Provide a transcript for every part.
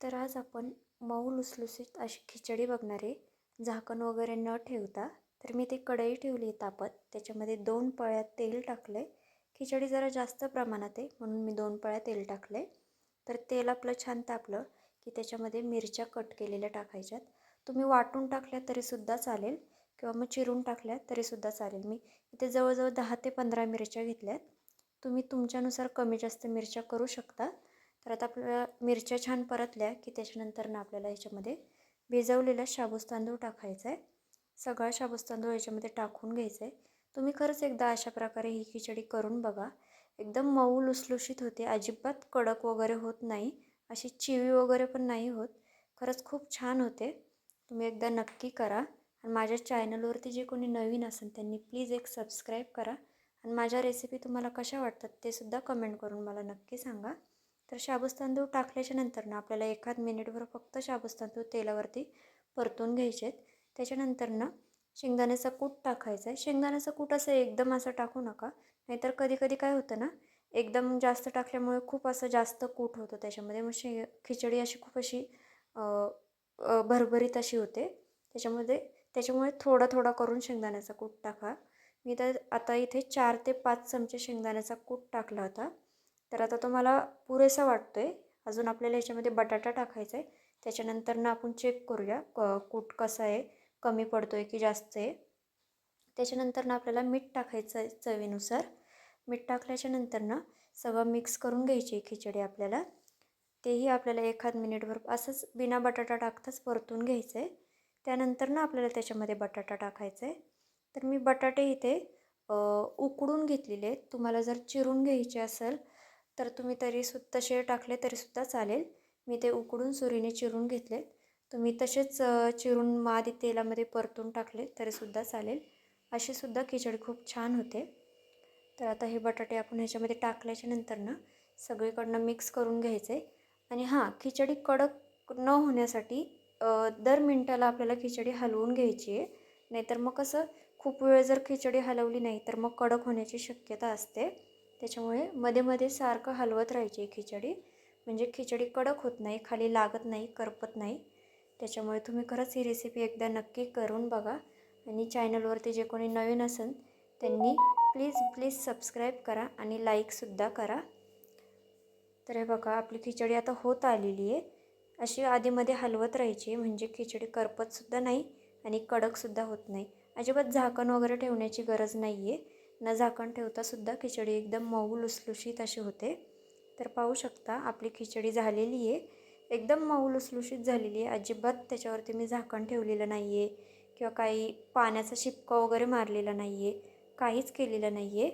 तर आज आपण मऊ लुसलुसीत अशी खिचडी बघणार आहे. झाकण वगैरे न ठेवता. तर मी ती कढई ठेवली आहे तापत. त्याच्यामध्ये दोन पळ्या तेल टाकलं आहे खिचडी जरा जास्त प्रमाणात आहे म्हणून मी दोन पळ्या तेल टाकलं आहे तर तेल आपलं छान तापलं की त्याच्यामध्ये मिरच्या कट केलेल्या टाकायच्यात. तुम्ही वाटून टाकल्या तरीसुद्धा चालेल किंवा मग चिरून टाकल्या तरीसुद्धा चालेल. मी इथे जवळजवळ दहा ते पंधरा मिरच्या घेतल्यात. तुम्ही तुमच्यानुसार कमी जास्त मिरच्या करू शकता. तर आता आपल्याला मिरच्या छान परतल्या की त्याच्यानंतर ना आपल्याला ह्याच्यामध्ये भिजवलेला शाबूस तांदूळ टाकायचा आहे सगळा शाबूस तांदूळ ह्याच्यामध्ये टाकून घ्यायचा आहे तुम्ही खरंच एकदा अशा प्रकारे ही खिचडी करून बघा. एकदम मऊ लुसलुशीत होते. अजिबात कडक वगैरे होत नाही. अशी चिवी वगैरे पण नाही होत. खरंच खूप छान होते. तुम्ही एकदा नक्की करा. आणि माझ्या चॅनलवरती जे कोणी नवीन असेल त्यांनी प्लीज एक सबस्क्राईब करा. आणि माझ्या रेसिपी तुम्हाला कशा वाटतात ते सुद्धा कमेंट करून मला नक्की सांगा. तर शाबूस तांदूळ टाकल्याच्या नंतर ना आपल्याला एखाद मिनिटभर फक्त शाबूस तांदूळ तेलावरती परतून घ्यायचे आहेत त्याच्यानंतर ना शेंगदाण्याचा कूट टाकायचा आहे शेंगदाण्याचं कूट असं एकदम असं टाकू नका. नाहीतर कधी कधी काय होतं ना एकदम जास्त टाकल्यामुळे खूप असं जास्त कूट होतं त्याच्यामध्ये. मग शे खिचडी अशी खूप अशी भरभरीत अशी होते. त्याच्यामध्ये त्याच्यामुळे थोडा थोडा करून शेंगदाण्याचा कूट टाका. मी तर आता इथे चार ते पाच चमचे शेंगदाण्याचा कूट टाकला होता. तर आता तो मला पुरेसा वाटतो आहे अजून आपल्याला याच्यामध्ये बटाटा टाकायचा आहे. त्याच्यानंतर ना आपण चेक करूया क कूट कसा आहे कमी पडतो आहे की जास्त आहे. त्याच्यानंतर ना आपल्याला मीठ टाकायचं आहे चवीनुसार. मीठ टाकल्याच्या नंतर ना सगळं मिक्स करून घ्यायची आहे खिचडी आपल्याला. तेही आपल्याला एखाद मिनिटभर असंच बिना बटाटा टाकताच परतून घ्यायचं आहे त्यानंतर ना आपल्याला त्याच्यामध्ये बटाटा टाकायचा आहे. तर मी बटाटे इथे उकडून घेतलेले आहेत. तुम्हाला जर चिरून घ्यायचे असेल तर तुम्ही तरी सु तसे टाकले तरीसुद्धा चालेल. मी ते उकडून सुरीने चिरून घेतले तुम्ही तसेच चिरून मादी तेलामध्ये परतून टाकले तरीसुद्धा चालेल. अशी सुद्धा खिचडी खूप छान होते. तर आता हे बटाटे आपण ह्याच्यामध्ये टाकल्याच्या नंतर ना सगळीकडनं मिक्स करून घ्यायचे. आणि हां खिचडी कडक न होण्यासाठी दर मिनटाला आपल्याला खिचडी हलवून घ्यायची आहे. नाहीतर मग कसं खूप वेळ जर खिचडी हलवली नाही तर मग कडक होण्याची शक्यता असते. त्याच्यामुळे मध्ये मध्ये सारखं हलवत राहायची खिचडी. म्हणजे खिचडी कडक होत नाही खाली लागत नाही करपत नाही. त्याच्यामुळे तुम्ही खरंच ही रेसिपी एकदा नक्की करून बघा. आणि चॅनलवरती जे कोणी नवीन असेल त्यांनी प्लीज प्लीज सबस्क्राईब करा आणि लाईकसुद्धा करा. तर हे बघा आपली खिचडी आता होत आलेली आहे. अशी आधीमध्ये हलवत राहायची म्हणजे खिचडी करपतसुद्धा नाही आणि कडकसुद्धा होत नाही. अजिबात झाकण वगैरे ठेवण्याची गरज नाही आहे न झाकण ठेवतासुद्धा खिचडी एकदम मऊ लुसलुशीत अशी होते. तर पाहू शकता आपली खिचडी झालेली आहे. एकदम मऊ लुसलुशीत झालेली आहे. अजिबात त्याच्यावरती मी झाकण ठेवलेलं नाही आहे किंवा काही पाण्याचा शिपका वगैरे मारलेला नाही आहे काहीच केलेलं नाही आहे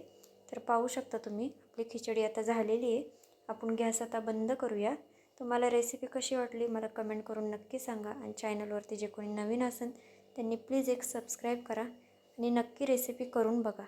तर पाहू शकता तुम्ही आपली खिचडी आता झालेली आहे. आपण गॅस आता बंद करूया. तुम्हाला रेसिपी कशी वाटली मला कमेंट करून नक्की सांगा आणि चॅनलवरती जे कोणी नवीन असेल त्यांनी प्लीज एक सबस्क्राईब करा आणि नक्की रेसिपी करून बघा.